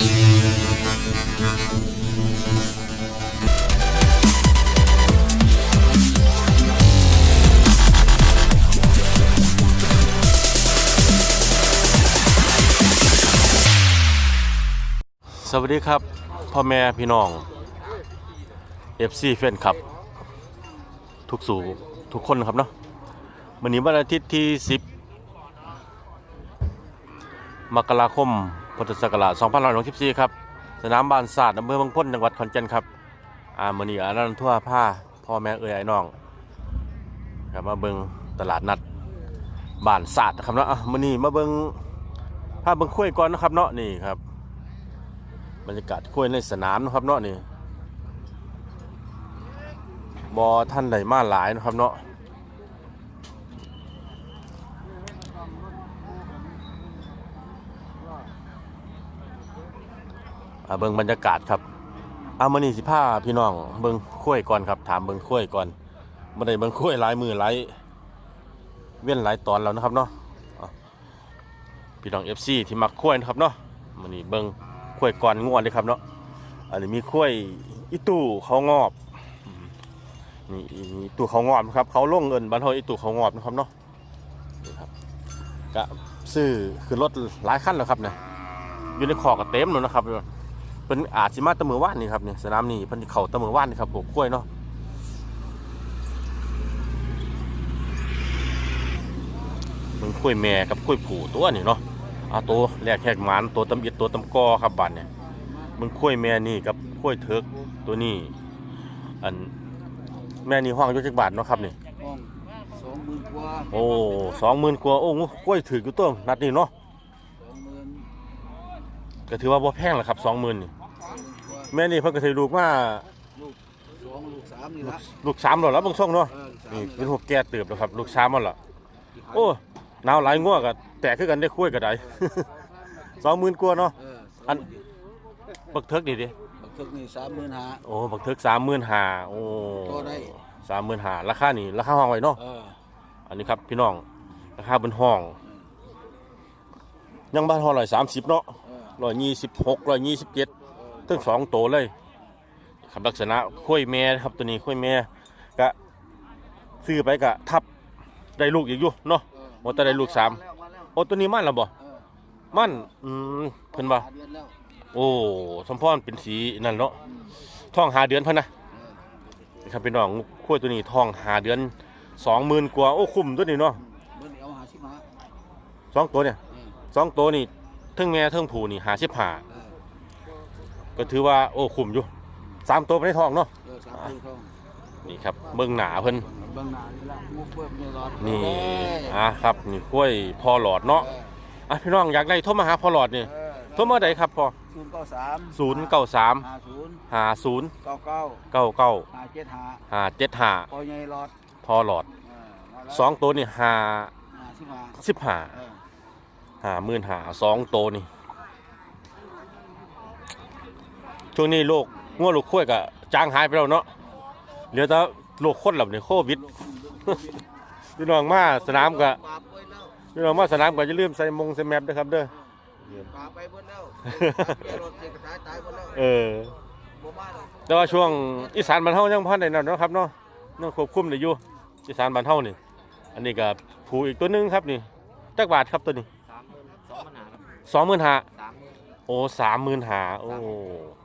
สวัสดีครับพ่อแม่พี่น้อง FC แฟนครับ ทุกสู่ทุกคนครับเนาะวันนี้วันอาทิตย์ที่ 10 มกราคม พุทธศักราช2564ครับ สนามบานศาสตร์อำเภอบางพ้นจังหวัดขอนแก่นครับอ่ามือนีอานันทั่วผ้าพ่อแม่เอ่ยไอ้น้องครับมาเบิงตลาดนัดบ้านศาสตร์นะครับเนาะมือนีมาเบิ่งพาเบิงคุยก่อนนะครับเนาะนี่ครับ บรรยากาศคุ้ยในสนามนะครับเนาะนี่บอท่านใดมาหลายนะครับเนาะ เบิ่งบรรยากาศครับอามานี่สิพาพี่น้อง เบิ่งคุยก่อนครับ ถามเบิ่งคุยก่อนบ่ไดเบิ่งคุยหลายมือหลายเว้นหลายตอนแล้วนะครับเนาะพี่น้อง FC ที่มักคุยนะครับเนาะมื้อนี้เบิ่งข้ยก่อนงวดเลยครับเนาะอันนี้มีข้ยอีตู่เขางอบนี่อีตู่เขางอบนะครับเขาล่งเงินบันเทาอีตู่เขางอบนะครับเนาะนี่ครับก็ซื้อคือรถหลายคันแล้วครับเนี่ยอยู่ในขอกระเต็มแล้วนะครับเป็นอาจสิมาแตะมือว่านนี่ครับเนี่ยสนามนี่เพิ่นสิเข่าแตะมือว่านนี่ครับปลูกกล้วยเนาะมันกล้วยแม่กับกล้วยผูตัวนี่เนาะเอาตัวแรกแขกหมานตัวตำอิดตัวตำกอครับบัดเนี่ยมึงคุ้ยแม่นี่กับคุ้ยเถิกตัวนี้อันแม่นี่ห้องอยู่จักบาทเนาะครับนี่ห้องสองหมื่นกว่าโอ้สองหมื่นกว่าโอ้คุ้ยถืออยู่ตัวนัดนี้เนาะสองหมื่นก็ถือว่าบ่แพงแหละครับสองหมื่นนี่กว่า แม่นี่เพิ่นก็ถือลูกมาลูกสองลูกสามนี่ลูกละลูกสามแล้วแล้วเบางช่องเนาะเออสามนี่เป็นหัวแก่เติบแล้วครับ ลูกสามมันล่ะโอ้หนาวหลายงัวก็แตกคือกันได้คุ้ยก็ได้ สองหมื่นกว่าเนาะ เอออันบักเถิกดีดิบักทึกนี่สามหมื่นห้า โอ้บักเถิกสามหมื่นห้าโอ้ก็ได้ สามหมื่นห้าราคานี่ราคาห้องไว้เนาะเอออันนี้ครับพี่น้องราคาบนห้อง ยังบ้านห้องร้อยสามสิบเนาะ เออร้อยยี่สิบหกร้อยยี่สิบเจ็ดเออ ทั้งสองโตวเลยครับลักษณะข้อยแม่นะครับตัวนี้ข้อยแม่ก็ซื้อไปก็ทับได้ลูกอีกอยู่เนาะเออโอ้แต่ได้ลูกสามแล้วมาแล้วโอ้ตัวนี้มั่นแล้วบ่เออมั่นอืมเพิ่นว่าหเดือนแล้วโอ้สมพรเป็นสีนั่นเนาะอืมท้องหาเดือนเพิ่นนะเออนะครับพี่น้องข้อยตัวนี้ท้องหาเดือนสองหมื่นกว่าโอ้คุ้มตัวนี้เนาะเมื่อนี้เอาหาชิมาสองตัวเนี่ยเออสองตัวนี่เทั้งแม่เทั้งผูนี่หาสิบหาเออ ก็ถือว่าโอ้คุ้มอยู่สามตัวไปในท้องเนาะเออสามตัวทองนี่ครับเบิ่งหนาเพิ่นเบางหนานี่ละมุกเพิ่มนี่รอดนี่เอออะครับนี่กล้วยพอหลอดเนาะเอออะพี่น้องอยากได้โทรมาหาพอหลอดนี่เออโทรมาได้ครับพอศูนย์เก้าสามศูนย์เก้าสามห้าศูนย์หาศูนย์เก้าเก้าเก้าเก้าห้าเจ็ดห้าหาเจ็ดห้าพอใหญ่รอดพอหลอดเออมาแล้วสองตัวนี่หาห้าสิบห้าสิบห้าเออหาหมื่นหาสองตัวนี่ ช่วงนี้โรคง่วงลูกข้วยกับจางหายไปแล้วเนาะเหลือแต่โรคคนหลับในโควิดพี่น้องมาสนามกับปลาไปแล้วพี่น้องมาสนามก็อย่าลืมใส่มงใส่แมปด้วยครับเด้อปลาไปหมดแล้วเมียรถเสียกระจาเออแต่ว่าช่วงอีสานบ้านเฮายังพันได้นั่นนะครับเนาะยังควบคุมได้อยู่อีสานบ้านเฮานี่ อันนี้ก็ผูอีกตัวหนึงครับนี่จักบาทครับตัวนี้สามหมื่นสองห้าสองหมื่นห้าโอ้สามหมื่นห้าโอ้สองพันห้า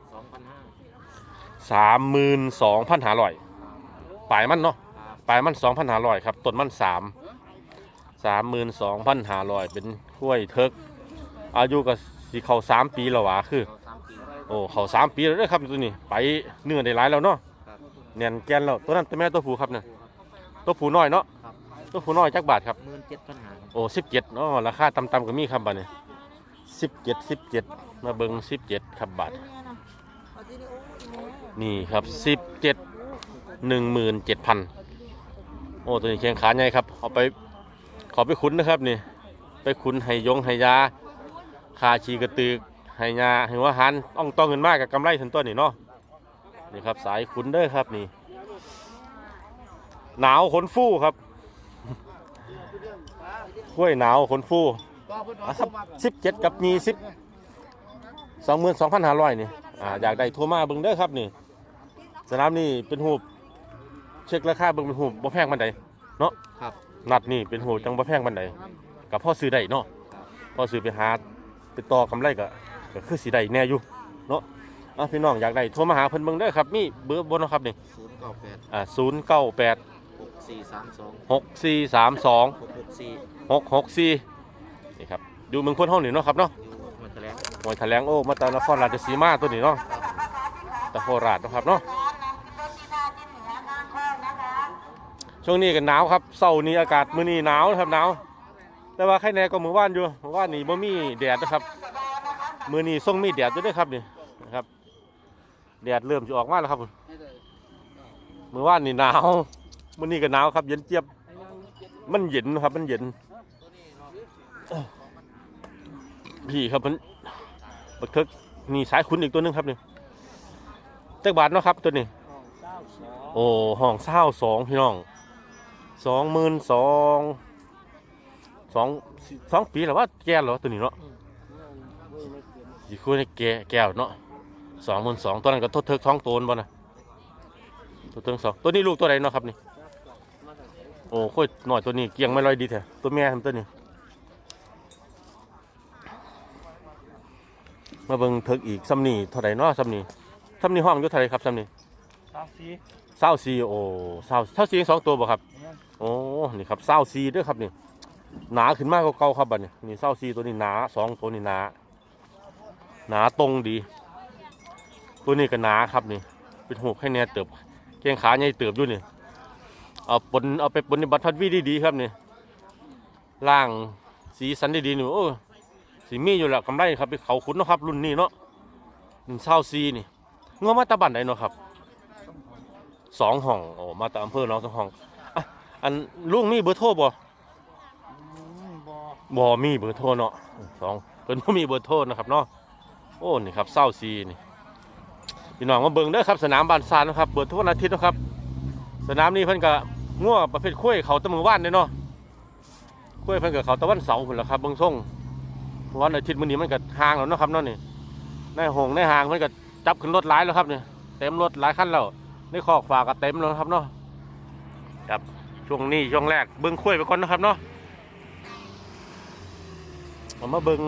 สามหมื่นสองพันห้าร้อยปลายมันเนาะปลายมันสองพันห้าร้อยครับต้นมันสามสามหมื่นสองพันห้าร้อยเป็นกล้วยเทิกอายุก็สิเข้าสามปีแล้วหวะคือสามปีโอ้เขาสามปีแล้วเด้อครับตัวนี้ ไปเนื้อได้หลายแล้วเนาะครับเนียนแกนแล้วตัวนั้นตัวแม่ตัวผู้ครับเนี่ยตัวผู้น้อยเนาะครับตัวผู้น้อยจักบาทครับหมื่นเจ็ดพันห้าโอ้สิบเจ็ดเนาะราคาต่ำๆก็มีครับบาทเนี่ยสิบเจ็ดสิบเจ็ดมาเบิ้งสิบเจ็ดครับบาท นี่ครับสิบเจ็ดหนึ่งหมื่นเจ็ดพันโอ้ตัวนี้แข้งขาใหญ่ครับเอาไปขอไปคุ้นนะครับนี่ไปคุ้นให้ยงให้ยาคาชีกระตือกให้ยาให้หัว่าหันต้องต้องเงินมากกับกำไรถึงต้นนี่เนาะนี่ครับสายคุ้นเด้อครับนี่ หนาวขนฟูครับกล้วยหนาวขนฟูก็เพิ่นอะครับสิบเจ็ดกับยี่สิบสองหมื่นสองพันห้าร้อยนี่ออยากได้โทรมาเบิ่งเด้อครับนี่ สนามนี่เป็นหูบเช็คราคาเบิ่งเป็นหูบบ่แพงปานใดเนาะครับ นัดนี่เป็นหูบจังบ่แพงปานใดกับพ่อซื้อได้เนาะพ่อซื้อไปหาไปต่อกำไรก็ก็คือสิได้แน่อยู่เนาะอะพี่น้องอยากได้โทรมาหาเพิ่นเบิ่งเด้อครับมีเบอร์บ่เนาะครับนี่ศูนย์เก้าแปดอ่า098 หกสี่สามสอง6432 หกหกสี่664นี่ครับอยู่เมืองพ้นห้องนี่เนาะครับเนาะ อยู่มันแถลง หวยแถลงโอ้มาตานครราชสีมาตัวนี้เนาะตะโคราชเนาะครับเนาะ ช่วงนี้กันหนาวครับเสาร์นี้อากาศมื้อนี้หนาวนะครับหนาวแต่ว่าใครแน่ก็มือว่านอยู่มือวานนี้บ่มีแดดนะครับมื้อนี้ส่งมีแดดอยู่ด้วยครับนี่นะครับแดดเริ่มจะออกมาแล้วครับมือว่านนี่หนาวมื้อนี้ก็หนาวครับ เย็นเจี๊ยบมันเย็นนะครับ มันเย็นพี่ครับมันบักเทิกนี่สายคุณอีกตัวนึงครับนี่จักบาทเนาะครับตัวนี้โอ้ห้องเศร้าสองพี่น้อง สองหมื่นสองสองสองปีแล้วว่าแก่เหรอตัวนี้เนาะยี่คุยในแก่แก้วเนาะสองหมื่นสองตัวนั้นก็ทดเทิกท้องโตนบ่นะตัวเทิกสองตัวนี้ลูกตัวไหนเนาะครับนี่โอ้ค่อยหน่อยตัวนี้เกียงไม่ลอยดีแท้ตัวแม่ทำตัวนี้มาเบิ่งเถิกอีกซ้ำนี่เท่าไหร่เนาะซ้ำนี่ซ้ำนี่ห้องอยู่เท่าไหร่ครับซ้ำนี่สามสี่เศร้าซีโอ้เศร้าเศร้าซีสองตัวบ่ครับ โอ้นี่ครับเศร้าซีด้วยครับนี่หนาขึ้นมากกว่าเก่าครับบัดนี้นี่เศร้าซีตัวนี้หนาสองตัวนี้หนา หนาตรงดี ตัวนี้ก็หนาครับนี่ เป็นหูให้แน่เติบเกียงขาใหญ่เติบอยู่นี่เอาปนเอาไปปนในบัตรพัดวีดีๆครับนี่ล่างสีสันดีๆนี่โอ้สีมีอยู่แล้วกำไรครับไปเขาขุนนะครับ รุ่นนี้เนาะหนึ่งเศร้าซีนี่งอมาตาบันไหนเนาะครับสองห้องโอ้มาตาอำเภอหน้องสองห้อง อะอันลุงมีเบอร์โทรบ่บอบ่มีเบอร์โทรเนาะสองเพิ่นบ่มีเบอร์โทรนะครับเนาะโอ้นี่ครับเศร้าซีนี่พี่น้องมาเบิ่งเด้อครับสนามบ้านซานนะครับเปิดทุกวันอาทิตย์นะครับ สนามนี้เพิ่นก็ง่วประเภทคุ้ยเขาตะมือว่านเด้เนาะคุ้ยเพิ่นก็เขาตะวันเสาร์พุ่นล่ะครับเบิ่งส่งวันอาทิตย์มื้อนี้มันก็ห่างแล้วเนาะครับเนาะนี่ในหงในห่างมันก็จับขึ้นรถหลายแล้วครับนี่เต็มรถหลายคันแล้วในคอกฝากก็เต็มแล้วครับเนาะครับ ช่วงนี้ช่วงแรกเบิ้งคุ้ยไปก่อนนะครับเนาะเอามาเบิ้ง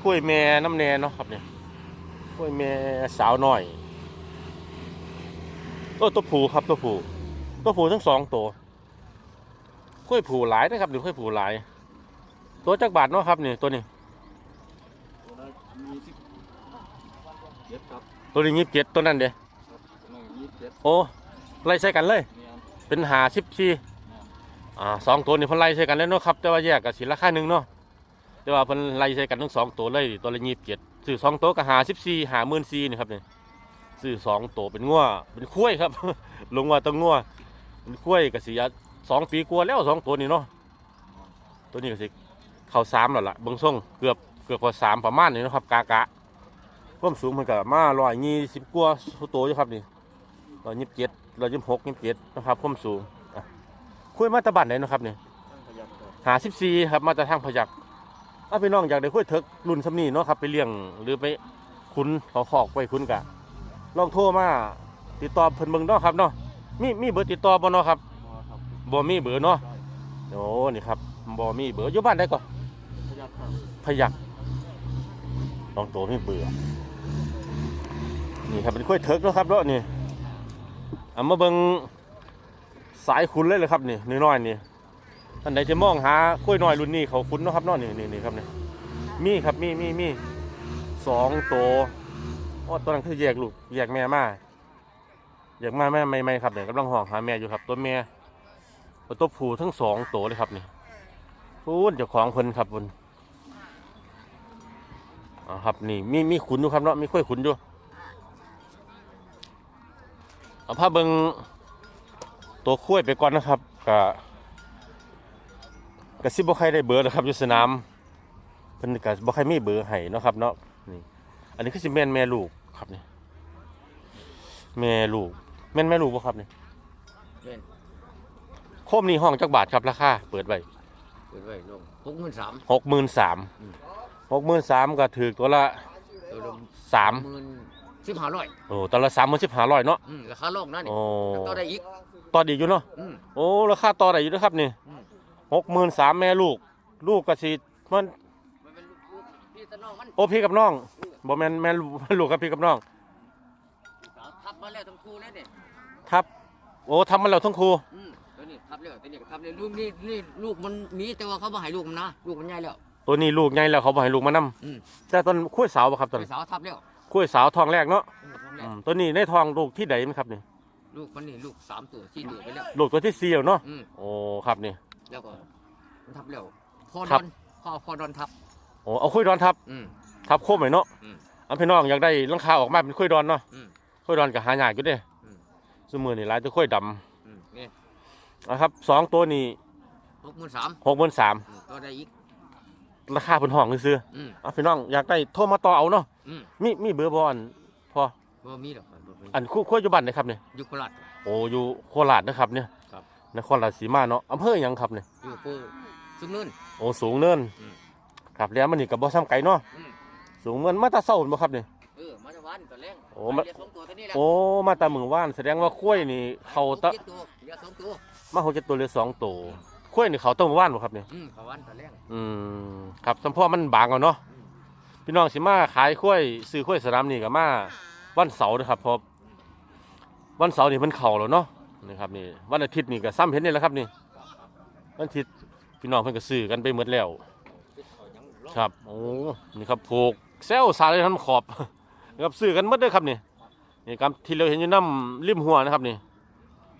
คุ้ยแม่น้ำแน่เนาะครับเนี่ยคุ้ยแม่สาวน้อยโอ้ตัวผูครับตัวผูตัวผูทั้งสองตัวคุ้ยผูหลายนะครับหรือคุ้ยผูหลาย ตัวจักบาทเนาะครับนี่ตัวนี้ตัวละยี่สิบเจ็ดครับตัวนี้ยี่สิบเจ็ดตัวนั้นเด้หนึ่งยี่สิบเจ็ดโอ้ไล่ใส่กันเลยเนี่ยเป็นหาสิบสี่ อ่าสองตัวนี่เพิ่นไล่ใส่กันแล้วเนาะครับแต่ว่าแยกกันสิราคาหนึ่งเนาะแต่ว่าเพิ่นไล่ใส่กันทั้งสองตัวเลยตัวละยี่สิบเจ็ดซื้อสองตัวก็หาสิบสี่หาหมื่นสี่นี่ครับนี่ซื้อสองตัวเป็นงัวเป็นคุ้ยครับ ลงว่าต้องงัวเป็นคุ้ยก็สิยาสองปีกว่าแล้วสองตัวนี้เนาะตัวนี้ก็สิเข้าสามแล้วล่ะเบิ่งส่งเกือบเกือบพอสามประมาณนี้นะครับกากะความสูงมันก็มาร้อยยี่สิบกว่าตัวอยู่ครับนี่ร้อยยี่สิบเจ็ดร้อยยี่สิบหกยี่สิบเจ็ดนะครับความสูง คุยมาตรบันไหนเนาะครับเนี่ยขยับครับหาสิบสี่ครับมาตรทางพยักถ้าพี่น้องอยากได้คุยเถิกรุ่นสำนีเนาะครับไปเลี้ยงหรือไปคุ้นเขาขอกไปคุ้นกะลองโทรมาติดต่อเพิ่นเบิ่งเนาะครับเนาะมีมีเบอร์ติดต่อบ่เนาะครับบอครับบ่มีเบอร์เนาะได้โอ้นี่ครับบ่มีเบอร์อยู่บ้านได้ก่อนขยับครับพยักลองโตมีเบอร์นี่ครับเป็นคุยเถิกเนาะครับเนาะนี่เอามาเบิ่ง สายคุณเลยเลยครับนี่น้อยๆนี่ท่านใดจะมองหากล้วยน้อยรุ่นนี้เขาคุณเนะครับนาะนี่นี่นี่ครับนี่มีครับมีมีมีสองตัวว่าตัวนั้นคือแยกลูกแยกแม่มาแยกมาแม่ไม่ไม่ครับเนี่ยกำลังห่องหาแม่อยู่ครับ ตัวแม่ตัวผู้ทั้งสองตัวเลยครับนี่พูดเจ้าของเพิ่นครับคุณครับนี่มีมีขุนอยู่ครับเนาะมีกล้วยขุนอยู่เอาผ้าเบิง ตัวคุ้ยไปก่อนนะครับกะกะซิบ่ใครได้เบอร์นะครับอยู่สนามเพิ่นกะบ่ใครมีเบอร์ให้เนาะครับเนาะนี่อันนี้คือสิแม่นแม่ลูกครับนี่แม่ลูกแม่นแม่ลูกบ่ครับนี่เล่นโคมนี่ห้องจักบาทครับราคาเปิดไว้เปิดไว้ลงหกหมื่นสามหกหมื่นสามอืมหกหมื่นสามก็ถือตัวละตัวละสามหมื่นสิบห้าร้อยโอ้ตอนละสามหมื่นสิบห้าร้อยเนาะอืมราคาโลกนั่นนี่โอ้ต่อได้อีก ต่อดีอยู่เนาะอืมโอ้ราคาต่อได้อยู่นะครับนี่อืมหกหมื่นสามแม่ลูก ลูกกระสีมันมันเป็นลูกพี่ตะน้องมันโอ้พี่กับน้องบ่แม่นแม่นลูกกับพี่กับน้อง ทับมาแล้วทั้งคู่เลยเนี่ยทับ โอ้ทำมาแล้วทั้งครูอืมตัวนี้ทับแล้วตัวนี้ก็ทับแล้วลูกนี่นี่ลูกมันมีแต่ว่าเขาบ่ให้ลูกมันนะลูกมันใหญ่แล้ว ตัวนี้ลูกใหญ่แล้วเขาบ่ให้ลูกมานํอืม แต่ตอนคุ้ยสาวบ่ครับตอนไปสาวทับแล้วคุ้ยสาวทองแรกเนาะอืมทับแล้อืวมตัวนี้ในทองลูกที่ใดมั้ยครับนี่ ลูกมันนี่ลูกสามตัวสี่ตัวไปแล้ว ลูกตัวที่สี่แล้วเนาะอืมโอ้ครับนี่ แล้วก็มันทับแล้วพอคดรัอบ นพอพอดอนทับ โอ้เอาคุยดอนทับอืม ทับโคมไว้เนาะอืมอันพี่น้องอยากได้หลังคาออกมาเป็นคุยดอนเนาะอืมคุยดอนก็หายากอยู่เด้อืมซุมื้อนี่หลายแตัวคุยดำอืมนี่นะครับสองตัวนี้หกหมื่นสาม63,000ตัวได้อีก ราคาเพิ่นห้องซื่ออืมๆอะพี่น้องอยากได้โทรมาต่อเอาเนาะอืมมีมีเบอร์บ่อันพอบ่มีหรอกบ่มี อันคู่คุยอยู่บ้านไหนครับเนี่ยอยู่โคราช โอ้อยู่โคราชนะครับเนี่ยครับ นครราชสีมาเนาะอำเภอหยังครับเนี่ยอยู่ปูซุมนื่น โอ้สูงเนินอืม ครับแล้วมันนี่กับบ่ซ้ำไก่เนาะอืมสูงเงินมาแตาเศร้าบ่ครับเนี่ย เออมาจากวันตัวแรงโอ้มาเดี๋ยวสองตัวตัวนี้แหละโอ้มาแตามือว่านแสดงว่าคุ้ยนี่เขาตะหกจ็ดตัวเดี๋ยวสองตัวมาหกเจ็ดตัวเหลือสองตัวคุ้ยนี่เขาต้องมือว่านบ่ครับเนี่ย อืมเขาวันตัวแรงอืมครับสมพ่อมันบางเอาเนาะอืมพี่น้องสิมาขายคุ้ยซื้อคุ้ยสนามนี่ก็มาวันเสาร์นะครับเพราะ วันเสาร์นี่มันเข่าแล้วเนาะนี่ครับนี่วันอาทิตย์นี่ก็ซ้ำเห็นนี่แหละครับนี่วันอาทิตย์พี่น้องเพิ่นก็ซื้อกันไปหมดแล้ว ครับโอ้นี่ครับผูกเซลสาเลยทั้งขอบนะครับซื้อกันหมดเลยครับนี่นี่ครับที่เราเห็นอยู่น้ำริมหัวนะครับนี่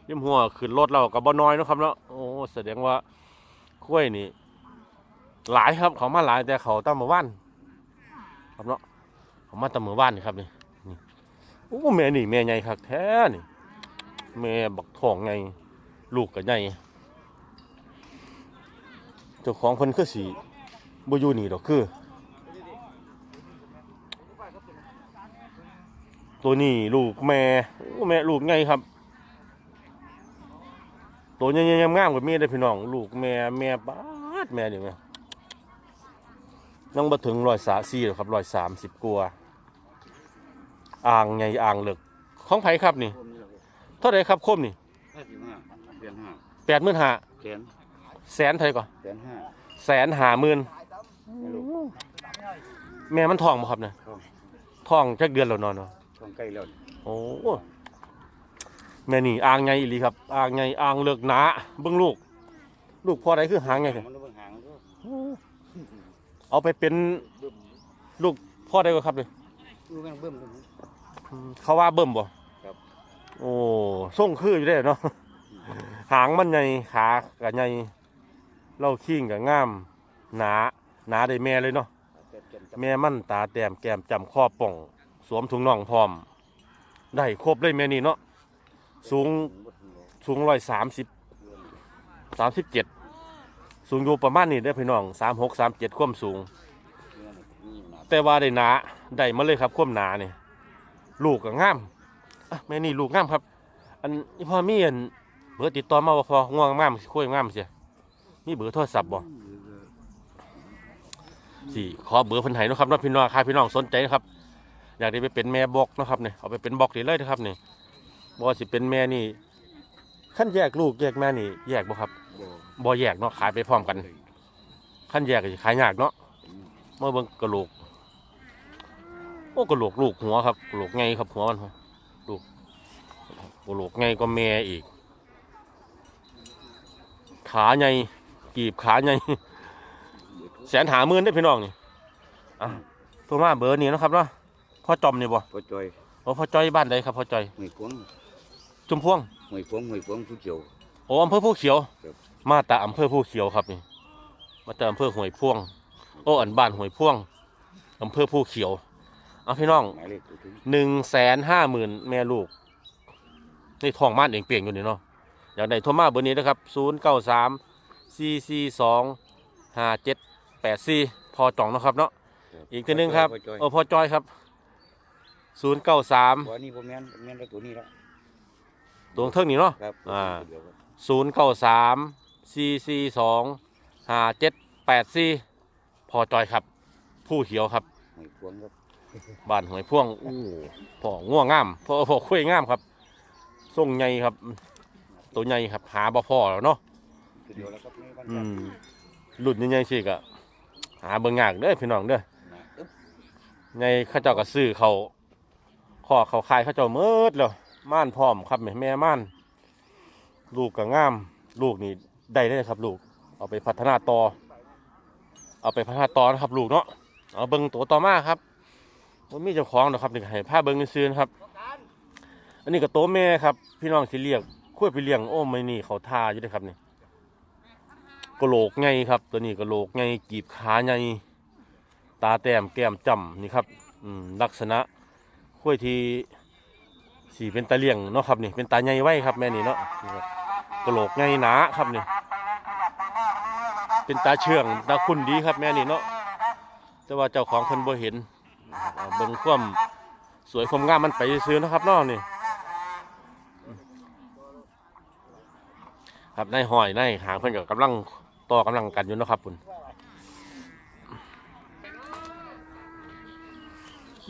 ริมหัวขึ้นรถเรากับบ่น้อยนะครับเนาะโอ้แสดงว่ากล้วยนี่ หลายครับเขามาหลายแต่เขาตั้งมาว่านครับเนาะเขามาตั้งมาว่านนี่ครับนี่นี่โอ้แม่นี่แม่ใหญ่ครับแท้นี่ แม่บักทองไง ลูกก็ใหญ่เจ้าของเพิ่นคือสีบ่อยู่นี่ดอกคือ ตัวนี้ลูกแม่แม่ลูกไงครับ ตัวใหญ่ๆงงามๆก็มีได้พี่น้อง ลูกแม่แม่บาดแม่นี่แม่ยังบ่ถึงร้อยสาสี่หรอครับร้อยสามสิบกัวอ่างใหญ่อ่างเหลึกของไผครับนี่ เท่าไหรครับคมนี่ห้าสิบห้าเดือนห้าแปดหมื่นห้าแสนแสนเท่าไหรก่อนแสนห้าแสนห้าหมื่นไม่รู้แม่มันท้องบ่ครับเนี่ยท้องท้องจักเดือนแล้วเนอนเนาะท้องใกล้แล้วโอ้แม่นี่อ่างไงอีหลีครับอ่างไงอ่างเลือกหนาเบิ่งลูก ลูกพ่อใดคือหางไงมันต้องเบิ่งหางมันก็เอาไปเป็นเบิ่มลูกพ่อใดก็ครับเลยลูกแม่งเบิ่มเลยเขาว่าเบิ่มบ่ครับ โอ้ส่งคืออยู่ได้เนาะหางมันใหญ่ขาก็ใหญ่เล่าขิงก็งาม หนาหนาได้แม่เลยเนาะเจ็บเจ็บจับแม่มันตาแต้มแก้มจำข้อป่อง สวมถุงน่องพร้อม ได้ครบเลยแม่นี่เนาะสูงสูงร้อยสามสิบสามสิบเจ็ดสูงอยู่ประมาณนี้เด้พี่น้องสามหกสามเจ็ดความสูง แต่ว่าได้หนาได้มาเลยครับความหนาเนี่ยลูกก็งาม อะแม่นี่ลูกงามครับ อันนี้พ่อมีอันเบอร์ติดต่อมาบ่พอง่วงงามคุยงามเสียมีเบอร์โทรศัพท์บ่สี่ขอเบอร์เพิ่นให้เนาะครับเนาะพี่น้องใครพี่น้องสนใจนะครับ อยากได้ไปเป็นแม่บอกเนาะครับเนี่ยเอาไปเป็นบอกได้เลยนะครับเนี่ยบ่ว่าสิเป็นแม่นี่ขั้นแยกลูกแยกแม่นี่ แยกบ่ครับบ่แยกเนาะขายไปพร้อมกันขั้นแยกก็สิขายยากเนาะเมื่อเบิ่งกระโหลก โอ้กระโหลกลูกหัวครับกระโหลกไงครับหัวมัน ลูกกระโหลกไงก็แม่อีก ขาใหญ่กีบขาใหญ่แสนหาหมื่นได้อพี่น้องนี่อะโทรมาเบอร์นี้เนาะครับเนาะพ่อจอมนี่บ่พอจอยโอ้พ่อจ้อยบ้านใดครับพ่อจ้อยหวยพวงจุมพวงหวยพวงหวยพวงผู้เกี่ยวโอ้อำเภอผู้เขียวครับมาแต่อำเภอผู้เขียวครับนี่มาแต่อำเภอห้วยพ่วง โอ้อันบ้านห้วยพ่วงอำเภอผู้เขียว เอาพี่น้องหมายเลขตัวถึงหนึ่งแสนห้าหมื่นแม่ลูก นี่ทองม่านเองเปลี่ยนอยู่นี่เนาะอยากได้โทรมาเบอร์นี้นะครับศูนย์เก้าสามสี่สี่สองห้าเจ็ดแปดสี่พอจ่องเนาะครับเนาะอีกทีหนึงครับพอจอยโอ้พอจอยครับศูนย์เก้าสามพอนี่ผมแม่นแม่นได้ตัวนี้แล้วดวงเท่งนี้เนาะ ครับอ่าเดี๋ยวครับศูนย์เก้าสามสี่สี่สองห้าเจ็ดแปดสี่พอจอยครับ ผู้เขียวครับหวยพวงครับ บ้านหอยพ่วงอู้พ่อง่วงงามพ่อพ่อคุ้ยงามครับทรงใหญ่ครับ ตัวใหญ่ครับ หาบ่พอแล้วเนาะทีเดียวแล้วครับนี่บ้านอืมหลุดใหญ่ๆสิกะหาเบิ่งยากเด้อพี่น้องเด้อใหญ่ข้าเจ้าก็ซื้อเขาขอเขาขายข้าเจ้าเมิดแล้วม่านพร้อมครับแม่แม่ม่าน ลูกก็งาม ลูกนี่ได้เลยครับ ลูก เอาไปพัฒนาต่อ เอาไปพัฒนาต่อนะครับ ลูกเนาะเอาเบิ่งตัวต่อมาครับ มันมีเจ้าของนะครับนี่ให้ผ้าเบิ่งซื้อนะครับ อันนี้ก็โตแม่ครับ พี่น้องสิเรียกคุยไปเลี้ยงโอ้ไม่นี่เขาทาอยู่เด้วยครับนี่กะโหลกไงครับ ตัวนี้กะโหลกไงกีบขาไงตาแต้มแก้มจำนี่ครับอืมลักษณะข้วยที่สีเป็นตาเลี่ยงเนาะครับนี่เป็นตาใหญ่ไว้ครับแม่นี่เนาะนี่ครับกะโหลกไงหนาครับนี่เป็นตาเชื่องตาคุณดีครับแม่นี่เนาะแต่ว่าเจ้าของเพิ่นบ่เห็น เอาเบิ่งความสวยความงามมันไปซื้อนะครับนาะนี่ครับในายหอยในายหางเพิ่อนก็กำลังต่อกำลังกันอยู่นะครับคุณ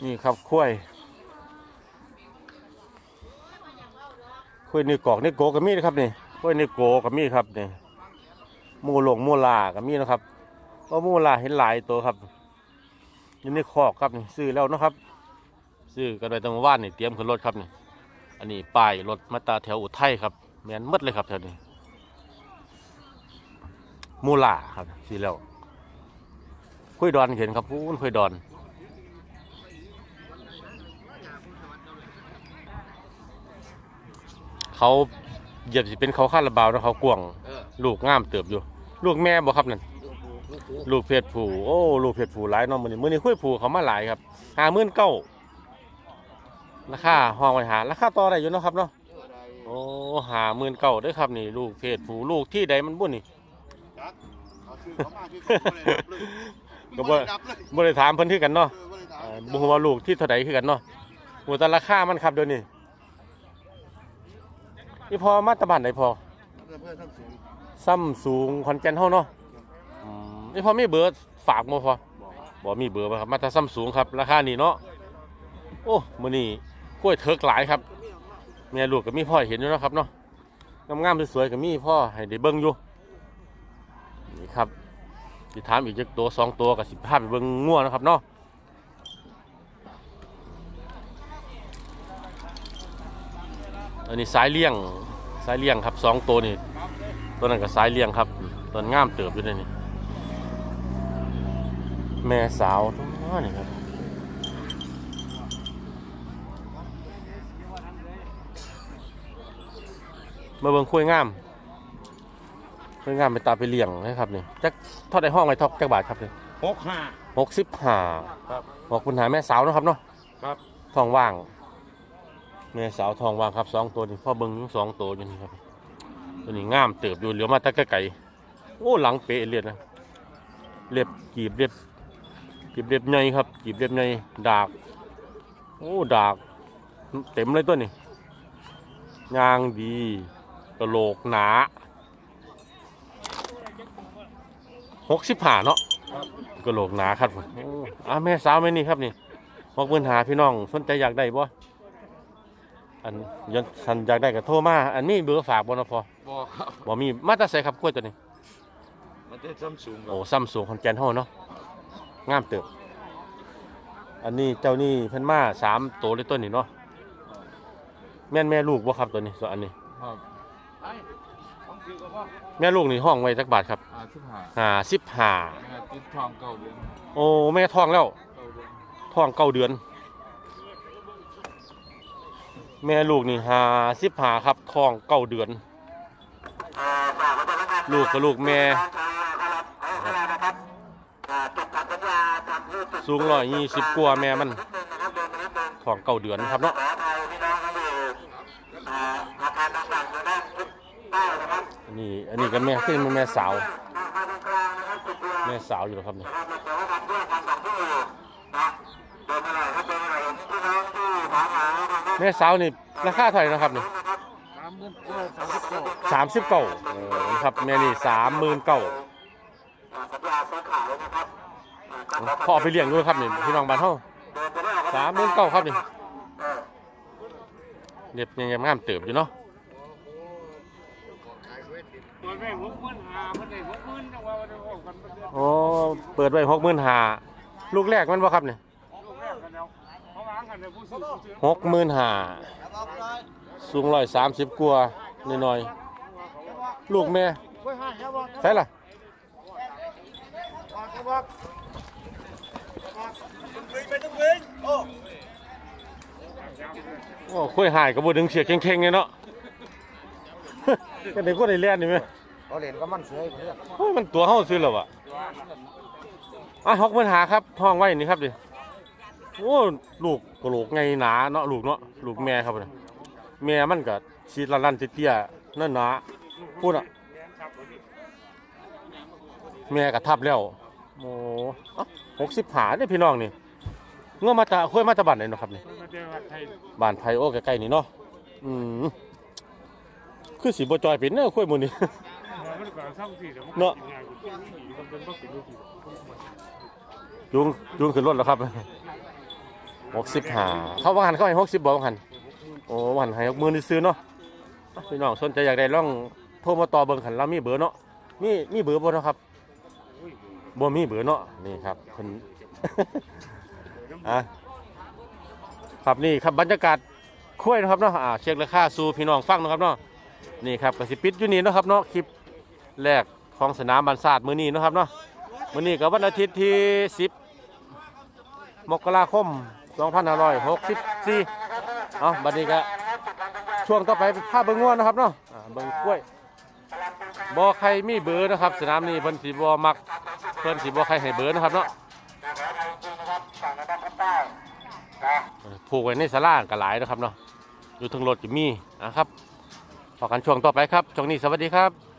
นี่ครับคุ้ยคุ้ยนี่กอกนี่โกก็มีนะครับนี่คุ้ยนี่โกก็มีครับนี่มูหลงมูลาก็มีนะครับว่ามูลาเห็นหลายตัวครับ อยู่ในคอกครับนี่ซื้อแล้วนะครับ ซื้อกันไปตรงว่านนี่เตรียมขึ้นรถครับนี่อันนี้ป้ายรถมาตาแถวอุทัยครับแมนมดเลยครับแถวนี้มูลาครับสีแล้วคุยดอนเห็นครับพูนคุยดอนเขาเหยียบสิเป็นเขาคาดระบาวนะเขากวงลูกง่ามเติบอยู่ ลูกแม่บ่ครับนั่น ลูกผูลูกผูลูกเพศผู้โอ้ลูกเพศผู้หลายเนาะมื้อนี้มื้อนี้คุยผู้เขามาหลายครับห้าหมื่นเก้าราคาห้องไว้หาราคาต่อได้อยู่เนาะครับเนาะโอ้ห้าหมื่นเก้าเด้อครับนี่ ลูกเพศผู้ลูกที่ใดมันบุ่นนี่เอาชื่อเขามาชื่อเขาเลยดับเลยก็บ่ดับเลยบ่ได้ถามเพิ่นคือกันเนาะเออบ่ได้ถามเอ่อบ่ฮู้ว่าลูกที่เท่าใดคือกันเนาะหัวแต่ราคามันครับเดี๋ยวนี้นี่พอมาตรบ้านไหนพอเพื่อนเพื่อนทั้งสูงซ้ำสูงขอนแก่นเฮาเนาะอืม นี่พอมีเบอร์ฝากบ่พอบอกมีเบอร์บ่ครับ มาต่ซ้ำสูงครับ ราคานี่เนาะ โอ้มือนี้กล้วยเถิกหลายครับแม่ลูกก็มีพ่อเห็นอยู่นะครับเนาะ งามๆสวยๆก็มีพ่อให้ได้เบิ่งอยู่ นี่ครับสิถามอีกจักตัวสองตัวก็สิพาไปเบิ่งงัวนะครับเนาะอันนี้สายเลี้ยงสายเลี้ยงครับสองตัวนี่ตัวนั้นก็สายเลี้ยงครับตัวงามเติบอยู่เลยนี่ แม่สาวตัวนี่ครับมาเบิ่งคุยงามคุยงามไปตามไปเลี้ยงนะครับนี่จักเทอดในห้องไว้ทอกจักบาทครับนี่หกห้าหกสิบห้าครับบอกคุณหาแม่สาวเนาะครับเนาะครับทองว่าง แม่สาวทองว่างครับสองตัวนี่พ่อเบิ้งสองตัวอยู่นี่ครับ ตัวนี้งามเติบอยู่เหลือมาแตะไก่โอ้หลังเป๊ะเลียดนะเรียบกีบเรียบ กีบเรียบใหญ่ครับกีบเรียบใหญ่ดาก โอ้ดาก เต็มเลยตัวนี้ยางดีกระโหลกหนาหกสิบห้าเนาะกระโหลกหนาครับผมโอ้อะแม่สาวแม่นี่ครับนี่หกหมื่นหาพี่น้องสนใจอยากได้บ่อันยันทันอยากได้ก็โทรมา อันนี้เบอร์ฝากบ่นะพอบอกครับบ่มีมาแตาใส่ครับกล้วยตัวนี้ มันจะซ้ำสูงครัโอ้บซัมซุงคอนแกนเฮาเนาะ งามเติบ อันนี้เจ้านี่เพิ่นมาสามตัวเลยตัวนี้เนาะแม่นแม่ลูกบ่ครับตัวนี้ส่วนอันนี้ ครับไอ้ต้องซื้อกับว่าแม่ลูกนี่ห้องไว้จักบาทครับอ่าสิบห้าห้าสิบห้าแม่ติดทองเก่าเดือนโอ้แม่ท้องแล้วเก่าเดือนท้องเก้าเดือน แม่ลูกนี่ห้าสิบห้าครับท้องเก้าเดือน ลูกกับลูกแม่ สูงร้อยยี่สิบกว่าแม่มันท้องเก้าเดือนครับเนาะอันนี้อันนี้ก็แม่ขึ้นแม่สาว แม่สาวอยู่แล้วครับนี่แม่สาวนี่ราคาเท่าไหร่นะครับนี่สามหมื่นเก้าสามสิบเก้าสามสิบเก้าครับแม่นี่สามหมื่นเก้า พ่อเอาไปเลี้ยงด้วยครับนี่พี่น้องบ้านเฮาสามหมื่นเก้าครับนี่เรียบยังงามเติบอยู่เนาะเปิดไว้หกหมื่นห้าเพิ่นได้หกหมื่นจังว่าได้ออกกันเดือนโอ้เปิดไว้หกหมื่นหาลูกแรกมันบ่ครับนี่ลูกแรกกันแล้วเขาวางกันเลยผู้ซื้อผู้ซื้อหกหมื่นหาสูงร้อยสามสิบกว่าหน่อยๆลูกแม่ใช่ล่ะ โอ้คุยหายกับบดึงเสียเข่งๆเนี่ยเนาะก็ได้ก็ได้เลียนนี่ไหมเขาเล่นก็มันเสือเพื่อนโอ้ยมันตัวเฮาซื้อแล้วะอะหกปัญหาครับห้องไว้นี่ครับดิโอ้ลูกกระโหลกไงหนาเนาะลูกเนาะลูกแม่ครับเนี่ยแม่มันก็ชีดละลั่นเตี้ยๆนั่นหนาพูดอะแม่ก็ทับแล้วโอ้หกสิบหาเนี่ยพี่น้องนี่ งื่อมาจากค่อยมาจากบ้านไหนเนาะครับนี่มาเจอวัดไทยบ้านไผโอ้ใกล้ๆนี่เนาะอืมคือสีบ่จอยเป็นเนาะค่อยหมื้นี้มันก็ซ่อมสิเดี๋ยวมันเนาะกินงานกูนี่มันเป็นบ่เป็นลูกที่จุงจุงขึ้นรถแล้วครับหกสิบห้าเขาว่าหันเขาให้หกสิบบอกว่าหันโอ้ว่าหันให้หกหมื่นซื้อเนาะอะพี่น้องสนใจอยากได้ลองโทรมาต่อเบิ่งหันเรามีเบอร์เนาะมีมีเบอร์บ่เนาะครับ บ่มีเบอร์เนาะนี่ครับเพิ่น อะครับนี่ครับบรรยากาศคุ้ยนะครับเนาะอ่าเช็คราคาสู่พี่น้องฟังนะครับเนาะนี่ครับกสิปิดอยู่นี่นะครับเนาะคลิปแรกของสนามบันศาสตร์มื้อนี้นะครับเนาะวันนี้กับวันอาทิตย์ที่ 10 มกราคม 2564เอาบัดนี้ก็ช่วงต่อไปภาพเบิ่งง่วนนะครับเนาะเบิ่งกล้วยบ่ใครมีเบอร์นะครับ สนามนี้เพิ่นสิบ่มักเพิ่นสิบ่ใครให้เบอร์นะครับเนาะ ผูกไว้ในสลากก็หลายนะครับเนาะอยู่ทั้งรถก็มีนะครับพอกันช่วงต่อไปครับช่วงนี้สวัสดีครับ